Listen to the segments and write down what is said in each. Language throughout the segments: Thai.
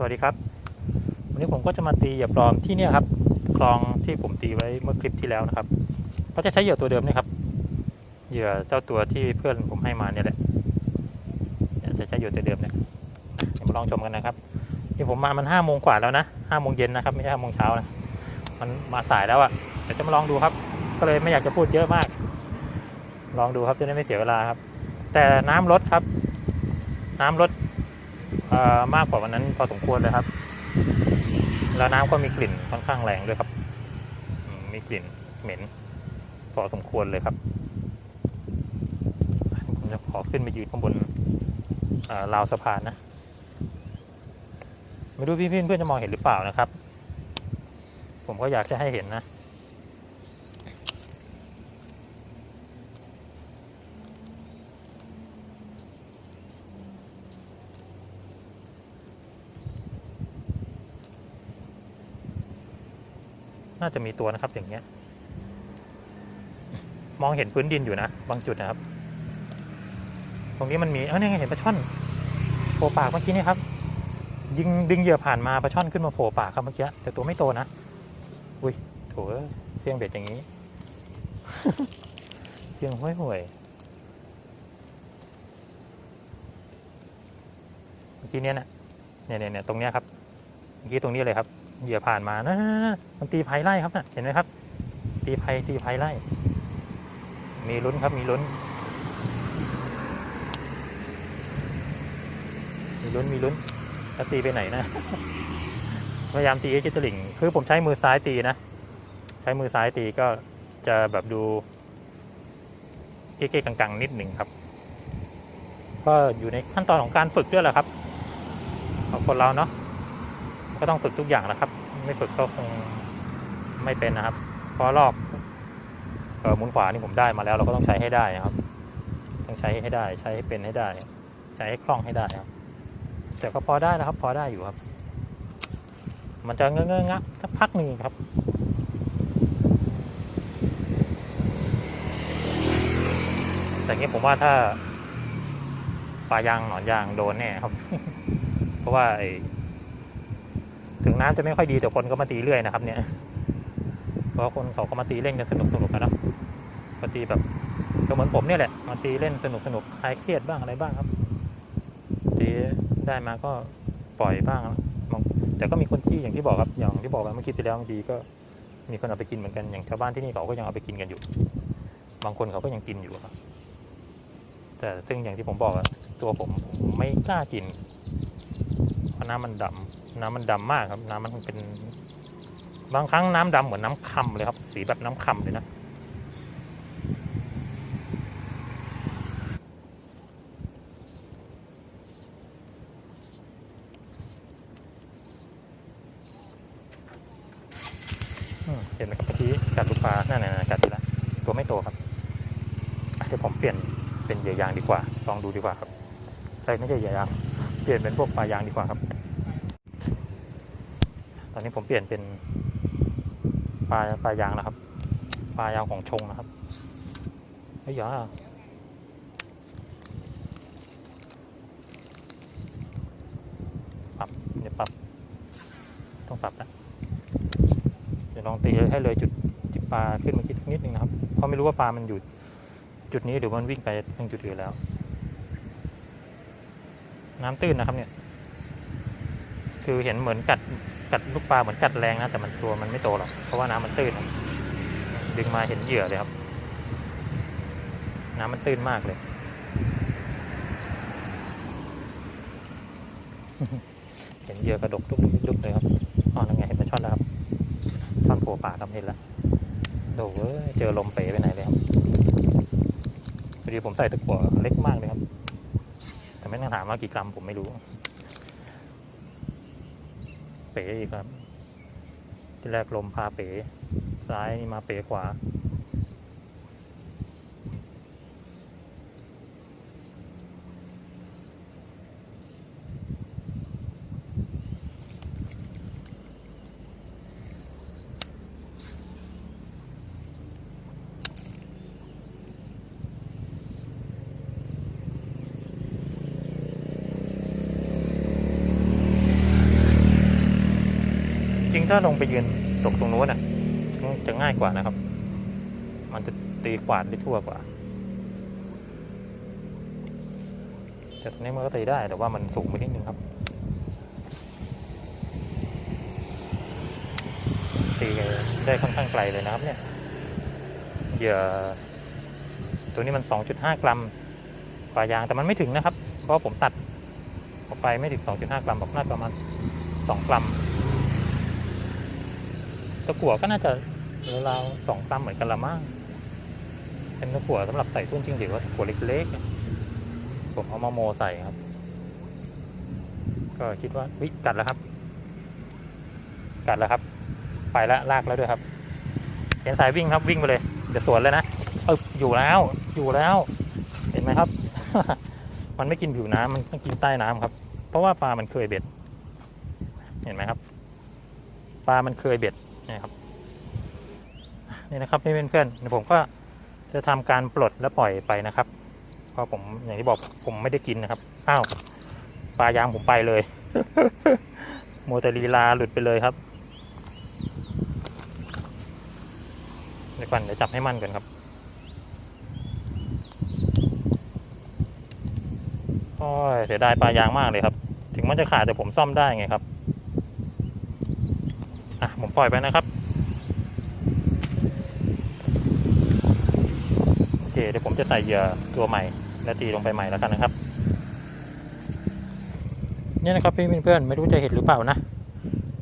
สวัสดีครับ วันนี้ผมก็จะมาตีเหยื่อปลอมที่เนี่ยครับ คลองที่ผมตีไว้เมื่อคลิปที่แล้วนะครับ ก็จะใช้เหยื่อตัวเดิมนี่ครับ เหยื่อเจ้าตัวที่เพื่อนผมให้มาเนี่ยแหละจะใช้เหยื่อตัวเดิมเนี่ยเดี๋ยวมาลองชมกันนะครับนี่ผมมามันห้าโมงกว่าแล้วนะห้าโมงเย็นนะครับไม่ใช่ห้าโมงเช้านะ มันมาสายแล้วอะ่ะเดี๋ยวจะมาลองดูครับ ก็เลยไม่อยากจะพูดเยอะมาก ลองดูครับจะได้ไม่เสียเวลาครับ แต่น้ำลดครับ น้ำลด มากกว่าวันนั้นพอสมควรเลยครับ แล้วน้ำก็มีกลิ่นค่อนข้างแรงด้วยครับ มีกลิ่นเหม็น พอสมควรเลยครับ ผมจะขอขึ้นไปยืนข้างบนราวสะพานนะ ไม่รู้พี่ๆเพื่อนๆจะมองเห็นหรือเปล่านะครับ ผมก็อยากจะให้เห็นนะ น่าจะมีตัวนะครับอย่างเงี้ย มองเห็นพื้นดินอยู่นะ บางจุดนะครับ ตรงนี้มันมีเออนี่ไงเห็นปลาช่อนโผล่ปากเมื่อกี้นี่ครับ ยิงดึงเหยื่อผ่านมาปลาช่อนขึ้นมาโผล่ปากครับเมื่อกี้แต่ตัวไม่โตนะอุ้ยโถเอ้ยเฟียงเบ็ดอย่างนี้เฟียงห้วยห่วยเมื่อกี้เนี้ยนะเนี่ยเนี่ยเนี่ยตรงเนี้ยครับเมื่อกี้ตรงนี้เลยครับ เหยื่อผ่านมานะมันตีไผ่ไล่ครับนะเห็นไหมครับ ตีไผ่ตีไผ่ไล่ มีลุ้นครับมีลุ้น มีลุ้นมีลุ้นแล้วตีไปไหนนะพยายามตีให้ชิดตลิ่ง คือผมใช้มือซ้ายตีนะ ใช้มือซ้ายตีก็จะแบบดูเก๊ๆกังๆ นิดหนึ่งครับ ก็อยู่ในขั้นตอนของการฝึกด้วยแหละครับ ของคนเราเนาะ ก็ต้องฝึกทุกอย่างแหละครับ ไม่ฝึกก็คงไม่เป็นนะครับ เพราะลอกเออหมุนขวานี่ผมได้มาแล้วเราก็ต้องใช้ให้ได้นะครับ ต้องใช้ให้ได้ ใช้ให้เป็นให้ได้ ใช้ให้คล่องให้ได้ครับ แต่ก็พอได้นะครับ พอได้อยู่ครับ มันจะเงอะเงองะสักพักหนึ่งครับแต่เงี้ยผมว่าถ้าปลายางหนอนยางโดนแน่ครับ เพราะว่าไอ ถึงน้ำจะไม่ค่อยดีแต่คนก็มาตีเรื่อยนะครับ เนี่ยเพราะคนเขาก็มาตีเล่นกันสนุกสนุกกันเนอะมาตีแบบก็เหมือนผมเนี่ยแหละมาตีเล่นสนุกสนุกคลายเครียดบ้างอะไรบ้างครับ ตีได้มาก็ปล่อยบ้างแต่ก็มีคนที่อย่างที่บอกครับอย่างที่บอกไปเมื่อกี้ที่แล้วบางทีก็มีคนเอาไปกินเหมือนกันอย่างชาวบ้านที่นี่เขาก็ยังเอาไปกินกันอยู่ บางคนเขาก็ยังกินอยู่ครับ แต่ซึ่งอย่างที่ผมบอกอะตัวผมผมไม่กล้ากินเพราะน้ำมันดำ น้ำมันดำมากครับ น้ำมันเป็น บางครั้งน้ำดำเหมือนน้ำคำเลยครับ สีแบบน้ำคำเลยนะเห็นไหมครับเมื่อกี้กัดลูกปลานั่นน่ะกัดอยู่แล้วตัวไม่โตครับเดี๋ยวผมเปลี่ยนเป็นเหยื่อยางดีกว่า ลองดูดีกว่าครับใช่ไม่ใช่เหยื่อยาง เปลี่ยนเป็นพวกปลายางดีกว่าครับ อนนี้ผมเปลี่ยนเป็นปลาปลายางนะครับ ปลายางของชงนะครับเฮ้ยอย่าปรับเดี๋ยวปรับต้องปรับนะเดี๋ยวลองตีให้เลยจุดที่ปลาขึ้นเมื่อกี้สักนิดนึงนะครับเพราะไม่รู้ว่าปลามันอยู่จุดนี้หรือมันวิ่งไปทางจุดอื่นแล้ว น้ำตื้นนะครับเนี่ย คือเห็นเหมือนกัด กัดลูกปลาเหมือนกัดแรงนะแต่มันตัวมันไม่โตหรอกเพราะว่าน้ำมันตื้นดึงมาเห็นเหยื่อเลยครับ น้ำมันตื้นมากเลย เห็นเหยื่อกระดกลุกลุกๆเลยครับอ๋อนั่นไงเห็นปลาช่อนแล้วครับช่อนโผล่ปากครับเห็นแล้วโดเว้ยเจอลมเป๋ไปไหนเลยครับพอดีผมใส่ตะกั่วเล็กมากเลยครับ แต่ไม่ต้องถามว่ากี่กรัมผมไม่รู้ เป๋อีกครับ ที่แรกลมพาเป๋ซ้ายนี่มาเป๋ขวา ถ้าลงไปยืนตกตรงนู้นน่ะจะง่ายกว่านะครับ มันจะตีกวาดได้ทั่วกว่าแต่ตรงนี้มันก็ตีได้แต่ว่ามันสูงไปนิดนึงครับ ตีได้ค่อนข้างไกลเลยนะครับเนี่ยเหยื่อตัวนี้มัน 2.5 กรัมปลายางแต่มันไม่ถึงนะครับ เพราะผมตัดออกไปไม่ถึง 2.5 กรัมบอกน่าประมาณ 2 กรัม ตะกั่วก็น่าจะราวๆ2กรัมเหมือนกันละมั้งเป็นตะกั่วสำหรับใส่ทุ่นจริงหรือว่าตะกั่วเล็กๆผมเอามาโมใส่ครับ ก็คิดว่าวิกัดแล้วครับ กัดแล้วครับ ไปแล้วลากแล้วด้วยครับเห็นสายวิ่งครับวิ่งไปเลยเดี๋ยวสวนเลยนะเอออยู่แล้วอยู่แล้ว เห็นไหมครับ มันไม่กินผิวน้ำมันต้องกินใต้น้ำครับ เพราะว่าปลามันเคยเบ็ด เห็นไหมครับ ปลามันเคยเบ็ด นี่ครับนี่นะครับนี่เพื่อนเดี๋ยวผมก็จะทำการปลดและปล่อยไปนะครับ เพราะผมอย่างที่บอกผมไม่ได้กินนะครับอ้าวปลายางผมไปเลยโมวแต่ลีลาหลุดไปเลยครับเดี๋ยวก่อนเดี๋ยวจับให้มั่นก่อนครับโอ้ยเสียดายปลายางมากเลยครับ ถึงมันจะขาดแต่ผมซ่อมได้ไงครับ อะผมปล่อยไปนะครับ โอเคเดี๋ยวผมจะใส่เหยื่อตัวใหม่ และตีลงไปใหม่แล้วกันนะครับ เนี่ยนะครับพี่เพื่อนๆไม่รู้จะเห็นหรือเปล่านะ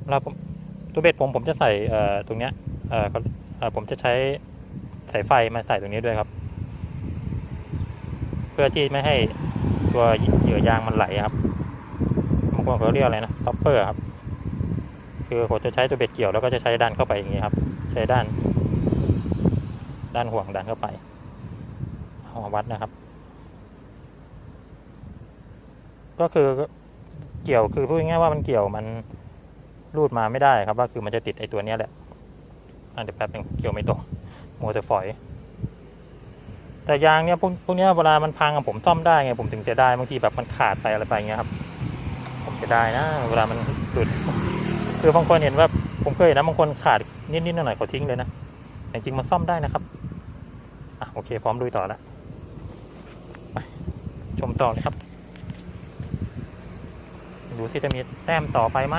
เราตัวเบ็ดผมผมจะใส่เอ่อตรงเนี้ยเอ่อผมจะใช้สายไฟมาใส่ตรงนี้ด้วยครับ เพื่อที่ไม่ให้ตัวเหยื่อยางมันไหลครับบางคนเขาเรียกอะไรนะสต็อปเปอร์ครับ คือผมจะใช้ตัวเบ็ดเกี่ยวแล้วก็จะใช้ดันเข้าไปอย่างนี้ครับ ใช้ด้าน ด้านห่วงดันเข้าไปเอาวัดนะครับ ก็คือเกี่ยวคือพูดง่ายๆว่ามันเกี่ยวมันรูดมาไม่ได้ครับว่าคือมันจะติดไอ้ตัวนี้แหละอะเดี๋ยวแป๊บนึงเกี่ยวไม่ตรงโมวแต่ฝอย แต่ยางเนี้ยพวกพวกเนี้ยเวลามันพังอะผมซ่อมได้ไงผมถึงจะได้บางทีแบบมันขาดไปอะไรไปเงี้ยครับ ผมจะได้นะ เวลามันหลุด คือบางคนเห็นว่าผมเคยเห็นนะบางคนขาดนิดๆหน่อยๆเขาทิ้งเลยนะแต่จริงมันซ่อมได้นะครับอะโอเค พร้อมลุยต่อแล้วไปชมต่อเลยครับ ดูที่จะมีแต้มต่อไปไหม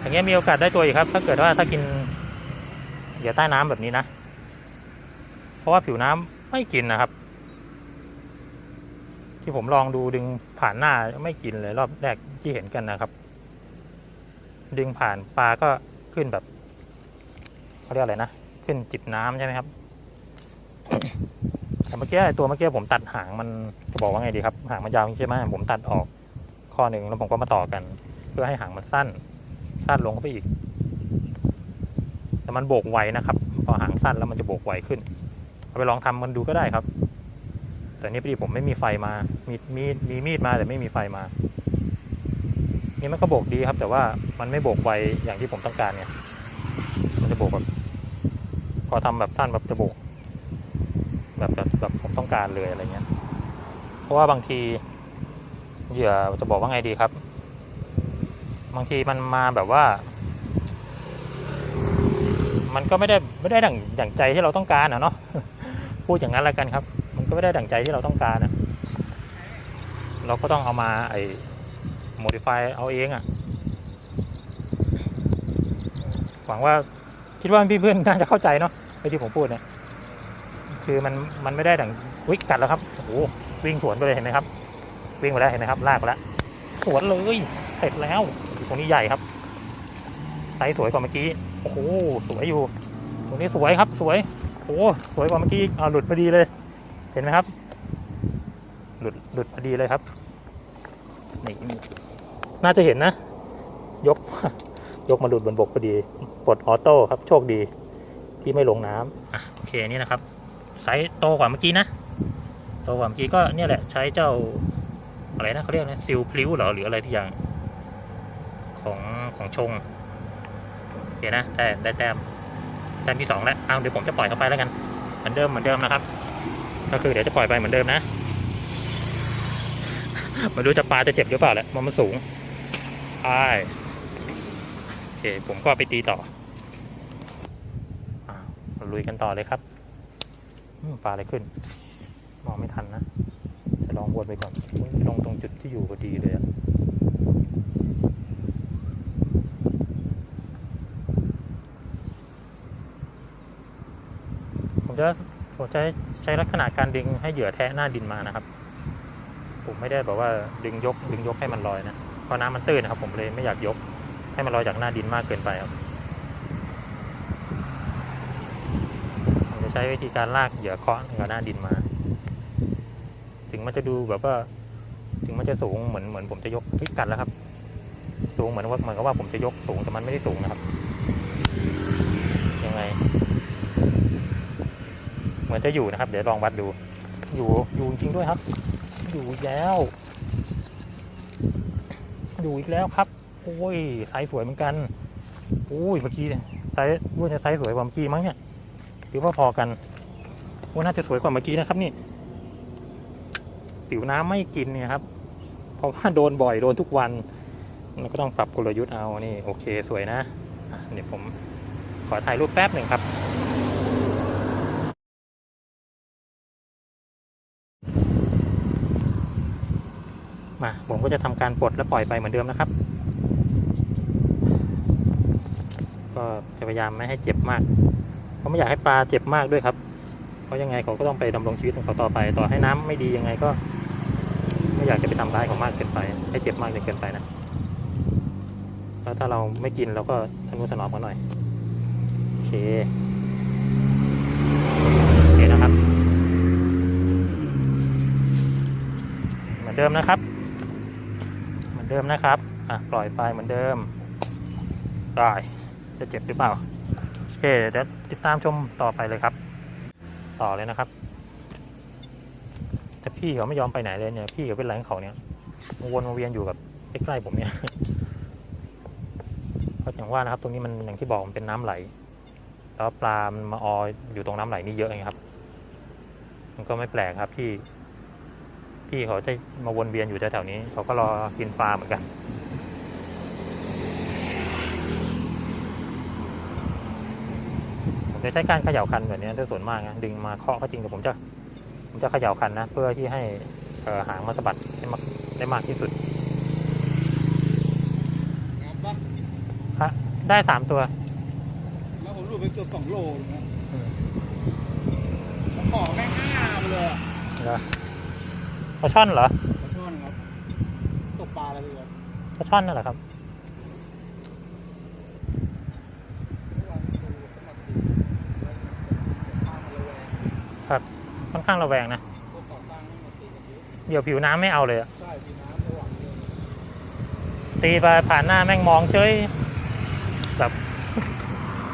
อย่างเงี้ยมีโอกาสได้ตัวอีกครับ ถ้าเกิดว่าถ้ากินเหยื่อใต้น้ำแบบนี้นะ เพราะว่าผิวน้ำไม่กินนะครับ ที่ผมลองดูดึง ผ่านหน้าไม่กินเลยรอบแรกที่เห็นกันนะครับ ดึงผ่านปลาก็ขึ้นแบบเขาเรียกอะไรนะขึ้นจิบน้ำใช่ไหมครับแต่เมื่อกี้ตัวเมื่อกี้ผมตัดหางมันจะบอกว่าไงดีครับ หางมันยาวใช่ไหมผมตัดออกข้อหนึ่งแล้วผมก็มาต่อกัน เพื่อให้หางมันสั้น สั้นลงเข้าไปอีก แต่มันโบกไวนะครับ พอหางสั้นแล้วมันจะโบกไวขึ้นเอาไปลองทำมันดูก็ได้ครับ แต่นี่พอดีผมไม่มีไฟมา มีมีมีมีดมาแต่ไม่มีไฟมา นี่มันก็โบกดีครับ แต่ว่ามันไม่โบกไวอย่างที่ผมต้องการไงมันจะโบกแบบ พอทำแบบสั้นแบบจะโบก แบบแบบแบบผมต้องการเลยอะไรเงี้ย เพราะว่าบางทีเหยื่อจะบอกว่าไงดีครับ บางทีมันมาแบบว่า มันก็ไม่ได้ไม่ได้ดั่งอย่างใจที่เราต้องการอะเนาะพูดอย่างนั้นแล้วกันครับ ก็ไม่ได้ดั่งใจที่เราต้องการอะเราก็ต้องเอามาไอ้ modify เอาเองอะหวังว่าคิดว่าพี่เพื่อนน่าจะเข้าใจเนาะไอ้ที่ผมพูดเนี่ย คือมันมันไม่ได้ดั่งวิกกัดแล้วครับโอ้โหวิ่งสวนไปเลยเห็นไหมครับ วิ่งไปแล้วเห็นไหมครับ ลากไปแล้วสวนเลยเสร็จแล้วตรงนี้ใหญ่ครับไซส์สวยกว่าเมื่อกี้โอ้โหสวยอยู่ ตรงนี้สวยครับสวยโอ้สวยกว่าเมื่อกี้เอาหลุดพอดีเลย เห็นไหมครับ หลุดหลุดพอดีเลยครับนี่น่าจะเห็นนะ ยก ยกมาหลุดบนบกพอดี ปลดออโต้ครับ โชคดีที่ไม่ลงน้ำอะโอเคนี่นะครับ ไซส์โตกว่าเมื่อกี้นะ โตกว่าเมื่อกี้ก็เนี่ยแหละใช้เจ้าอะไรนะเขาเรียกนะซิลพลิ้วหรอหรืออะไรที่อย่างของของชงโอเคนะได้ได้แต้มแต้มที่สองแล้วเอาเดี๋ยวผมจะปล่อยเข้าไปแล้วกันเหมือนเดิมเหมือนเดิมนะครับ ก็คือเดี๋ยวจะปล่อยไปเหมือนเดิมนะมาดูจะปลาจะเจ็บหรือเปล่าแหละมันมันสูงไปโอเคผมก็ไปตีต่ออาเราลุยกันต่อเลยครับปลาอะไรขึ้น มองไม่ทันนะจะลองวนไปก่อนลงตรงจุดที่อยู่พอดีเลยอะผมจะ ผมจะใช้ลักษณะการดึงให้เหยื่อแทะหน้าดินมานะครับ ผมไม่ได้แบบว่าดึงยก ดึงยกให้มันลอยนะเพราะน้ำมันตื้นนะครับ ผมเลยไม่อยากยกให้มันลอยจากหน้าดินมากเกินไปครับผมจะใช้วิธีการลากเหยื่อเคาะกับหน้าดินมา ถึงมันจะดูแบบว่า ถึงมันจะสูงเหมือนเหมือนผมจะยกพิกัดแล้วครับ สูงเหมือนว่าเหมือนกับว่าผมจะยกสูงแต่มันไม่ได้สูงนะครับยังไง มือนจะอยู่นะครับ เดี๋ยวลองวัดดู อยู่อยู่จริงด้วยครับ อยู่อีกแล้วอยู่อีกแล้วครับโอ้ยไซส์สวยเหมือนกันโอ้ยเมื่อกี้ไซส์ว่าจะไซส์สวยกว่าเมื่อกี้มั้งเนี่ยหรือว่าพอกันว่าน่าจะสวยกว่าเมื่อกี้นะครับนี่ผิวน้ำไม่กินเนี่ยครับ เพราะว่าโดนบ่อยโดนทุกวันเราก็ต้องปรับกลยุทธ์เอานี่โอเคสวยนะอะเดี๋ยวผมขอถ่ายรูปแป๊บหนึ่งครับ มาผมก็จะทำการปลดและปล่อยไปเหมือนเดิมนะครับ ก็จะพยายามไม่ให้เจ็บมาก เพราะไม่อยากให้ปลาเจ็บมากด้วยครับ เพราะยังไงเขาก็ต้องไปดำรงชีวิตของเขาต่อไป ต่อให้น้ำไม่ดียังไงก็ ไม่อยากจะไปทำร้ายเขามากเกินไป ให้เจ็บมากจนเกินไปนะ แล้วถ้าเราไม่กินเราก็ทนุถนอมกันหน่อย โอเคโอเคนะครับเหมือนเดิมนะครับ อนเดิมนะครับอะปล่อยไปเหมือนเดิมได้จะเจ็บหรือเปล่าโอเคเดี๋ยวติดตามชมต่อไปเลยครับ ต่อเลยนะครับแต่พี่เขาไม่ยอมไปไหนเลยเนี่ยพี่เขาเป็นไรของเขาเนี่ยวนมาเวียนอยู่กับใกล้ๆผมเนี่ยเพราะอย่างว่านะครับ ตรงนี้มันอย่างที่บอกมันเป็นน้ำไหล แล้วปลามันมาอออยู่ตรงน้ำไหลนี่เยอะไงครับ มันก็ไม่แปลกครับที่ พี่เขาจะมาวนเวียนอยู่แถวๆนี้ เขาก็รอกินปลาเหมือนกัน ผมจะใช้การเขย่าคันแบบนี้ถ้าส่วนมากนะดึงมาเคาะก็จริงแต่ผมจะผมจะเขย่าคันนะ เพื่อที่ให้เอ่อหางมาสะบัดได้มากได้มากที่สุดงับปะได้สามตัว แล้วผมหลุดไปเกือบสองโลเลยนะอืมแล้วขอแม่งอ้าไปเลยอะเหรอป ลาช่อนเหรอขอโทษนะครับตกปลาอะไรเลยครับปลาช่อนนั่นแหละครับค่อนข้างระแวงนะพวกก่อสร้างไม่มาตีกันเยอะเดี๋ยวผิวน้ำไม่เอาเลยอะใช่มีน้ำระหว่างเลยตีไปผ่านหน้าแม่งมองเฉยแบบ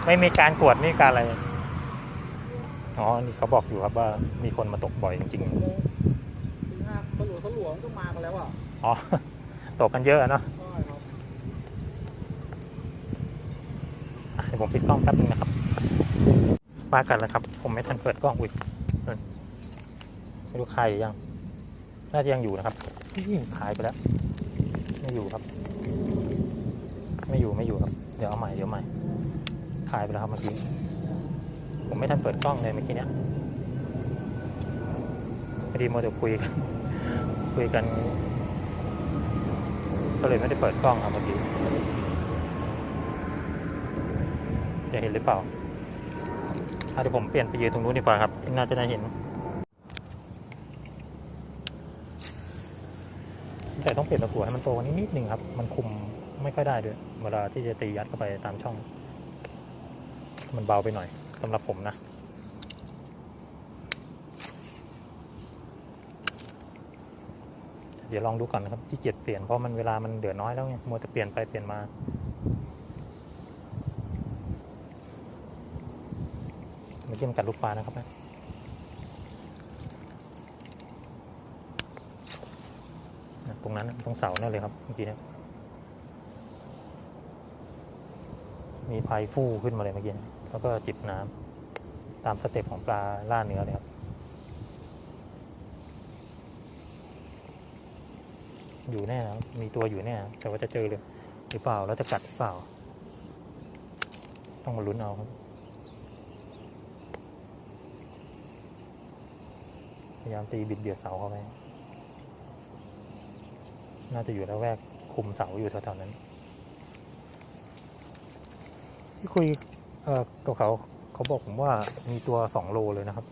ไม่มีการกวดไม่มีการอะไร อ๋อ นี่เขาบอกอยู่ครับว่ามีคนมาตกบ่อยจริงตีห้าส ลัวสลัวมันก็มากันแล้วอะๆอ๋อ ตกกันเยอะอะเนาะใช่ครับอะเดี๋ยวผมปิดกล้องแป๊บนึงนะครับว่ากันแล้วครับ ผมไม่ทันเปิดกล้องอุ้ยนั่นไม่รู้ใครยัง น่าจะยังอยู่นะครับอี้ขายไปแล้ว ไม่อยู่ครับ ไม่อยู่ไม่อยู่ครับ เดี๋ยวเอาใหม่เดี๋ยวใหม่ ขายไปแล้วครับเมื่อกี้ ผมไม่ทันเปิดกล้องเลยเมื่อกี้เนี้ยพอดีโมเดลคุยกัน คุยกัน ก็เลยไม่ได้เปิดกล้องครับเมื่อกี้จะเห็นหรือเปล่าอะเดี๋ยวผมเปลี่ยนไปยืนตรงนู้นดีกว่าครับน่าจะได้เห็น แต่ต้องเปลี่ยนตะกั่วให้มันโตกว่านี้นิดนึงครับ มันคุมไม่ค่อยได้ด้วย เวลาที่จะตียัดเข้าไปตามช่อง มันเบาไปหน่อยสำหรับผมนะ เดี๋ยวลองดูก่อนนะครับที่เกียจเปลี่ยนเพราะมันเวลามันเดือดน้อยแล้วไงมัวแต่เปลี่ยนไปเปลี่ยนมาเมื่อกี้มันกัดลูกปลานะครับนะตรงนั้นตรงเสานั่นเลยครับเมื่อกี้เนี่ยมีพายฟู่ขึ้นมาเลยเมื่อกี้ แล้วก็จิบน้ำตามสเต็ปของปลาล่าเนื้อเลยครับ อยู่แน่นะครับมีตัวอยู่แน่แต่ว่าจะเจอเลยหรือเปล่าแล้วจะกัดหรือเปล่า ต้องมาลุ้นเอาครับพยายามตีบิดเบียดเสาเข้าไปน่าจะอยู่แล้วแวกคุมเสาอยู่แถวๆนั้นที่คุยเอ่อกับเขาเขาบอกผมว่ามีตัวสองโลเลยนะครับ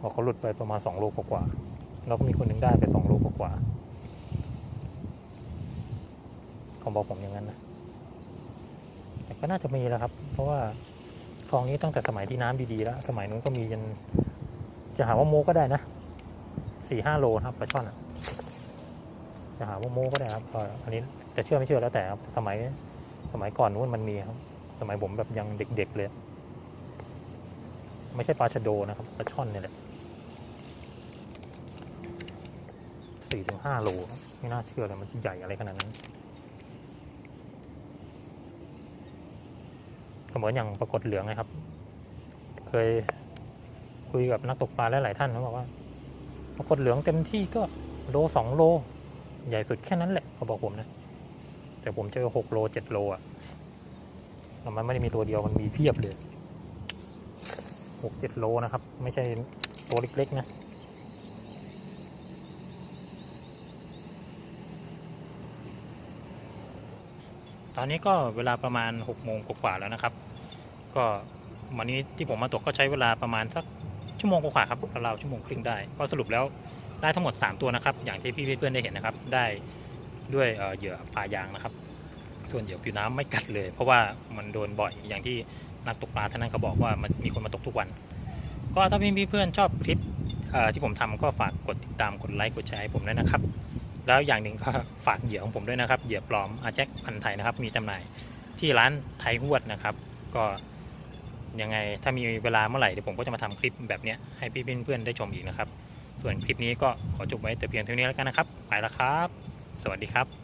บอกเขาหลุดไปประมาณสองโลกว่าแล้วก็มีคนหนึ่งได้ไปสองโลกว่า ๆเขาบอกผมอย่างนั้นนะแต่ก็น่าจะมีแล้วครับ เพราะว่าคลองนี้ตั้งแต่สมัยที่น้ำดีๆแล้ว สมัยนู้นก็มีจนจะหาว่าโมก็ได้นะสี่ห้าโลครับปลาช่อนอะจะหาว่าโมก็ได้ครับก็อันนี้จะเชื่อไม่เชื่อแล้วแต่ครับสมัยสมัยก่อนนู้นมันมีครับ สมัยผมแบบยังเด็ก ๆ เลย ไม่ใช่ปลาชะโดนะครับปลาช่อนนี่แหละสี่ถึงห้าโล ไม่น่าเชื่อเลยมันจะใหญ่อะไรขนาดนั้น เหมือนอย่างปรากฏเหลืองนะครับ เคยคุยกับนักตกปลาหลายๆท่านเขาบอกว่าปรากฏเหลืองเต็มที่ก็โลสองโล ใหญ่สุดแค่นั้นแหละเขาบอกผมนะ แต่ผมเจอหกโลเจ็ดโลอะมันไม่ได้มีตัวเดียวมันมีเพียบเลยหกเจ็ดโลนะครับ ไม่ใช่ตัวเล็กๆนะตอนนี้ก็เวลาประมาณ6กโมงกว่าๆแล้วนะครับ ก็วันนี้ที่ผมมาตกก็ใช้เวลาประมาณสักชั่วโมงกว่าครับราวชั่วโมงครึ่งได้ ก็สรุปแล้วได้ทั้งหมด 3 ตัวนะครับ อย่างที่พี่เพื่อนได้เห็นนะครับ ได้ด้วยเหยื่อปลายางนะครับส่วนเหยื่อผิวน้ำไม่กัดเลย เพราะว่ามันโดนบ่อยอย่างที่นักตกปลาท่านนั้นเขาบอกว่ามันมีคนมาตกทุกวัน ก็ถ้าพี่เพื่อนชอบคลิปที่ผมทำก็ฝากกดติดตามกดไลค์กดแชร์ให้ผมด้วยนะครับ แล้วอย่างหนึ่งก็ฝากเหยื่อของผมด้วยนะครับเหยื่อปลอมอาแจ็คพันไทยนะครับมีจำหน่ายที่ร้านไทยหวดนะครับ ก็ ยังไงถ้ามีเวลาเมื่อไหร่เดี๋ยวผมก็จะมาทำคลิปแบบนี้ให้พี่เพื่อนๆได้ชมอีกนะครับ ส่วนคลิปนี้ก็ขอจบไว้แต่เพียงเท่านี้แล้วกันนะครับ ไปแล้วครับ สวัสดีครับ